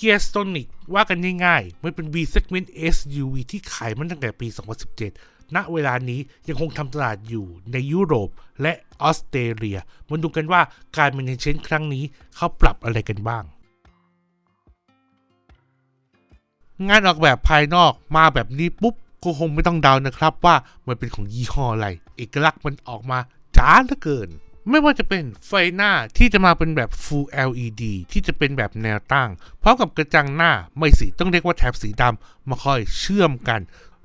Gear Stonic ว่ากันง่ายๆ มันเป็น V segment SUV ที่ขายมันตั้งแต่ปี 2017 ณ เวลานี้ยังคงทำตลาดอยู่ในยุโรปและออสเตรเลีย มาดูกันว่าการ management ครั้งนี้เขาปรับอะไรกันบ้าง งานออกแบบภายนอกมาแบบนี้ปุ๊บ ก็คงไม่ต้องเดานะครับว่ามันเป็นของยี่ห้ออะไร เอกลักษณ์มันออกมาจ้าเหลือเกิน ไม่ว่าจะเป็นไฟหน้าที่จะมาเป็นแบบ Full LED ที่จะเป็นแบบแนวตั้งพร้อมกับกระจังหน้าไม่สีต้องเรียกว่าแถบสีดำมาคอยเชื่อมกัน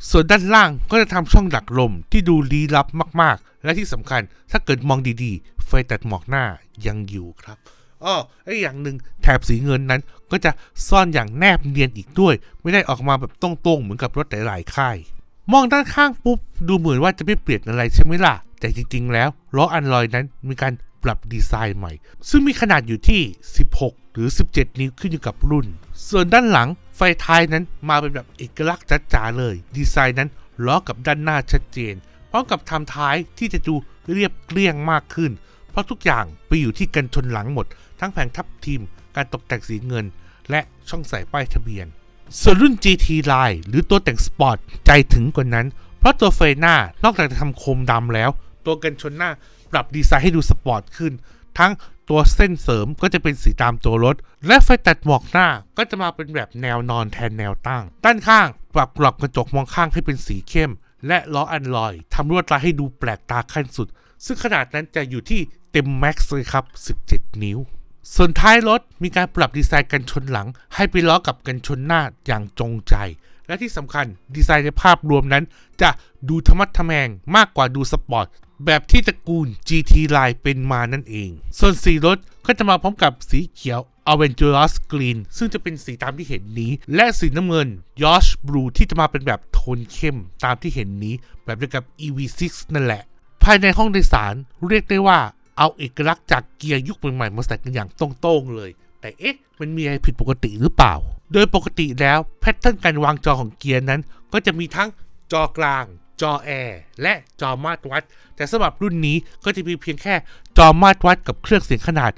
ส่วนด้านล่างก็จะทำช่องดักลมที่ดูลี้ลับมาก ๆ และที่สำคัญถ้าเกิดมองดีๆ ไฟตัดหมอกหน้ายังอยู่ครับอ้อไออย่างหนึ่งแถบสีเงินนั้นก็จะซ่อนอย่างแนบเนียนอีกด้วย ไม่ได้ออกมาแบบตรงๆเหมือนกับรถหลายๆค่าย มองด้านข้างปุ๊บดูเหมือนว่าจะไม่เปลี่ยนอะไรใช่ไหมล่ะ แต่จริง ๆ แล้วล้ออันลอยนั้นมีการปรับดีไซน์ใหม่ ซึ่งมีขนาดอยู่ที่ 16 หรือ 17 นิ้วขึ้นอยู่กับรุ่น ส่วนด้านหลังไฟท้ายนั้นมาเป็นแบบเอกลักษณ์จ๋าๆเลย ดีไซน์นั้นล้อกับด้านหน้าชัดเจน พร้อมกับทำท้ายที่จะดูเรียบเกลี้ยงมากขึ้น เพราะทุกอย่างไปอยู่ที่กันชนหลังหมด ทั้งแผงทับทิมการตกแต่งสีเงิน และช่องใส่ป้ายทะเบียน ส่วนรุ่น GT Line หรือตัวแต่งสปอร์ตใจถึงกว่านั้น เพราะตัวเฟหน้านอกจากจะทำโคมดำแล้ว ตัวกันชนหน้าปรับดีไซน์ให้ดูสปอร์ตขึ้น ทั้งตัวเส้นเสริมก็จะเป็นสีตามตัวรถ และไฟตัดหมอกหน้าก็จะมาเป็นแบบแนวนอนแทนแนวตั้ง ด้านข้างปรับกรอบกระจกมองข้างให้เป็นสีเข้ม และล้ออันลอยทำลวดลายให้ดูแปลกตาขั้นสุด ซึ่งขนาดนั้นจะอยู่ที่เต็มแม็กซ์เลยครับ 17 นิ้ว ส่วนท้ายรถมีการปรับดีไซน์กันชนหลัง ให้ไปล้อกับกันชนหน้าอย่างจงใจ และที่สำคัญดีไซน์ในภาพรวมนั้น จะดูธรรมัดทแมงมากกว่าดูสปอร์ต แบบที่ตระกูล GT Line เป็นมานั่นเอง ส่วนสีรถก็จะมาพร้อมกับสีเขียว Aventurous Green ซึ่งจะเป็นสีตามที่เห็นนี้ และสีน้ำเงิน Yosh Blue ที่จะมาเป็นแบบโทนเข้มตามที่เห็นนี้ แบบเดียวกับ EV6 นั่นแหละ ภายในห้องโดยสารเรียกได้ว่าเอาเอกลักษณ์จากเกียร์ยุคใหม่ๆมาใส่กันอย่างตรงๆเลย แต่เอ๊ะมันมีอะไรผิดปกติหรือเปล่า โดยปกติแล้วแพทเทิร์นการวางจอของเกียร์นั้น ก็จะมีทั้งจอกลาง จอแอร์และจอมาตรวัด แต่สำหรับรุ่นนี้ก็จะมีเพียงแค่จอมาตรวัดกับเครื่องเสียงขนาด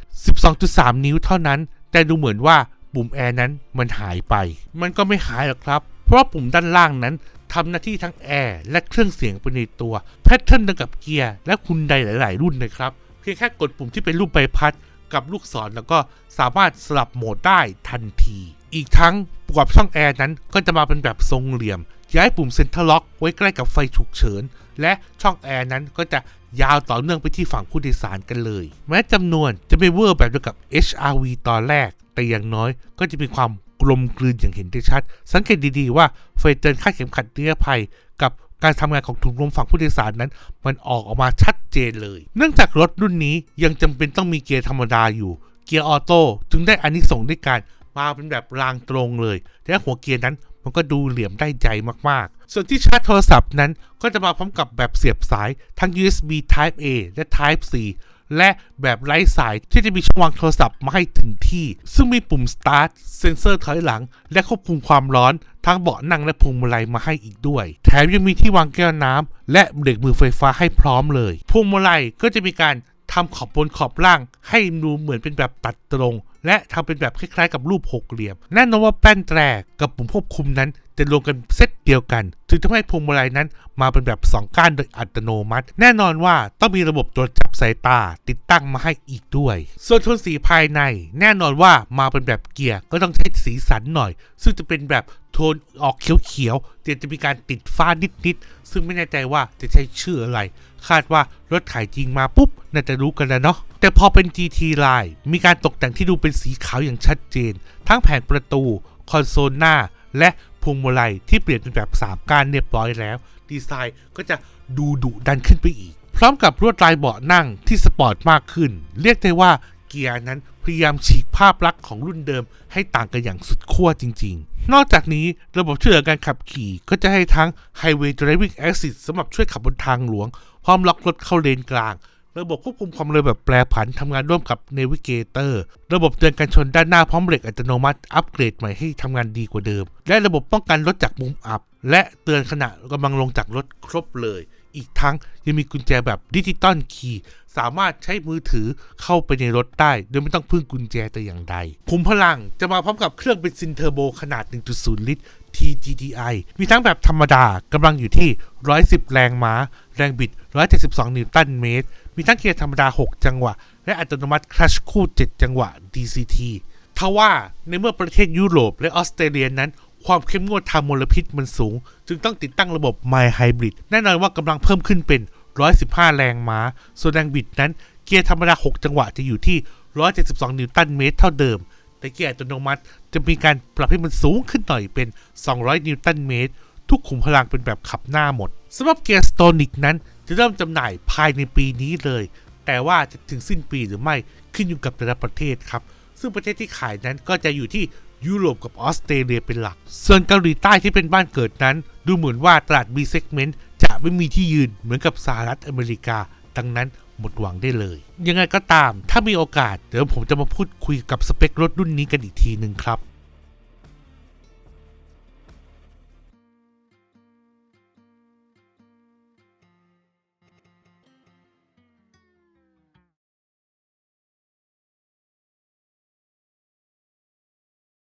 12.3 นิ้วเท่านั้น แต่ดูเหมือนว่าปุ่มแอร์นั้นมันหายไป มันก็ไม่หายหรอกครับ เพราะปุ่มด้านล่างนั้นทำหน้าที่ทั้งแอร์และเครื่องเสียงไปในตัวแพทเทิร์นเดียวกับเกียร์และคุณใดหลาย ๆ รุ่นเลยครับ เพียงแค่กดปุ่มที่เป็นรูปใบพัด กับลูกศรแล้วก็สามารถสลับโหมดได้ทันที อีกทั้งประกอบช่องแอร์นั้นก็จะมาเป็นแบบทรงเหลี่ยม ย้ายปุ่มเซ็นเตอร์ล็อกไว้ใกล้กับไฟฉุกเฉิน และช่องแอร์นั้นก็จะยาวต่อเนื่องไปที่ฝั่งผู้โดยสารกันเลย แม้จำนวนจะไม่เวอร์แบบเดียวกับ HRV ตอนแรก แต่อย่างน้อยก็จะมีความกลมกลืนอย่างเห็นได้ชัด สังเกตดีๆว่าไฟเตือนค่าเข็มขัดนิรภัย กับการทำงานของถุงลมฝั่งผู้โดยสารนั้น มันออกออกมาชัด จนเลย เนื่องจากรถรุ่นนี้ยังจำเป็นต้องมีเกียร์ธรรมดาอยู่ เกียร์ออโต้จึงได้อานิสงส์ด้วยการมาเป็นแบบรางตรงเลยและหัวเกียร์นั้นมันก็ดูเหลี่ยมได้ใจมากๆ ส่วนที่ชาร์จโทรศัพท์นั้นก็จะมาพร้อมกับแบบเสียบสายทั้ง USB Type A และ Type C และแบบไร้สายที่จะมีช่องวางโทรศัพท์มาให้ถึงที่ ซึ่งมีปุ่ม Start เซ็นเซอร์ถอยหลัง และควบคุมความร้อน ทั้งเบาะนั่งและพวงมาลัยมาให้อีกด้วย แถมยังมีที่วางแก้วน้ำและเบรกมือไฟฟ้าให้พร้อมเลยพวงมาลัยก็จะมีการทำขอบบนขอบล่าง ให้ดูเหมือนเป็นแบบตัดตรง และทำเป็นแบบคล้ายๆ กับรูปหกเหลี่ยม แน่นอนว่าแป้นแตรกับปุ่มควบคุมนั้น จะรวมกันเซตเดียวกันจึงทำให้พวงมาลัยนั้นมาเป็นแบบ 2 ก้านโดยอัตโนมัติ แน่นอนว่าต้องมีระบบตรวจจับสายตาติดตั้งมาให้อีกด้วย ส่วนโทนสีภายใน แน่นอนว่ามาเป็นแบบเกียร์ก็ต้องใช้สีสันหน่อย ซึ่งจะเป็นแบบโทนออกเขียวๆแต่จะมีการติดฟ้านิดๆ ซึ่งไม่แน่ใจว่าจะใช้ชื่ออะไร คาดว่ารถขายจริงมาปุ๊บ น่าจะรู้กันแล้วเนาะ แต่พอเป็น GT Line มีการตกแต่งที่ดูเป็นสีขาวอย่างชัดเจน ทั้งแผงประตู คอนโซลหน้า และ วงมาลัยที่เปลี่ยนเป็นแบบ3ก้านเรียบร้อยแล้ว ดีไซน์ก็จะดูดุดันขึ้นไปอีก พร้อมกับลวดลายเบาะนั่งที่สปอร์ตมากขึ้น เรียกได้ว่าเกียร์นั้นพยายามฉีกภาพลักษณ์ของรุ่นเดิมให้ต่างกันอย่างสุดขั้วจริง ๆ นอกจากนี้ระบบช่วยเหลือการขับขี่ก็จะให้ทั้ง Highway Driving Assist สำหรับช่วยขับบนทางหลวง พร้อมล็อกรถเข้าเลนกลาง ระบบควบคุมความเร็วแบบแปรผันทำงานร่วมกับ Navigator ระบบเตือนการชนด้านหน้าพร้อมเบรกอัตโนมัติ อัปเกรดใหม่ให้ทำงานดีกว่าเดิม และระบบป้องกันรถจากมุมอับ และเตือนขณะกำลังลงจากรถครบเลย อีกทั้งยังมีกุญแจแบบดิจิตอลคีย์สามารถใช้มือถือเข้าไปในรถได้ โดยไม่ต้องพึ่งกุญแจแต่อย่างใดขุมพลังจะมาพร้อมกับเครื่องเบนซินเทอร์โบขนาด 1.0 ลิตร TGDI มีทั้งแบบธรรมดากำลังอยู่ที่ 110 แรงม้า แรงบิด 172 นิวตันเมตร มีทั้งเกียร์ธรรมดา 6 จังหวะ และอัตโนมัติคลัชคู่ 7 จังหวะ DCT ทว่าในเมื่อประเทศยุโรปและออสเตรเลียนั้น ความเข้มงวดทางมลพิษมันสูง จึงต้องติดตั้งระบบ My Hybrid แน่นอนว่ากำลังเพิ่มขึ้นเป็น 115 แรงม้า ส่วนแรงบิดนั้นเกียร์ธรรมดา 6 จังหวะจะอยู่ที่ 172 นิวตันเมตร เท่าเดิม แต่เกียร์อัตโนมัติจะมีการปรับให้มันสูงขึ้นหน่อยเป็น 200 นิวตันเมตร ทุกขุมพลังเป็นแบบขับหน้าหมดสำหรับเกียร์สโตนิกนั้นจะเริ่มจำหน่ายภายในปีนี้เลย แต่ว่าจะถึงสิ้นปีหรือไม่ขึ้นอยู่กับแต่ละประเทศครับ ซึ่งประเทศที่ขายนั้นก็จะอยู่ที่ยุโรปกับออสเตรเลียเป็นหลัก ส่วนเกาหลีใต้ที่เป็นบ้านเกิดนั้น ดูเหมือนว่าตลาด B segment จะไม่มีที่ยืนเหมือนกับสหรัฐอเมริกา ดังนั้น หมดหวังได้เลย ยังไงก็ตาม ถ้ามีโอกาส เดี๋ยวผมจะมาพูดคุยกับสเปครถรุ่นนี้กันอีกทีหนึ่งครับ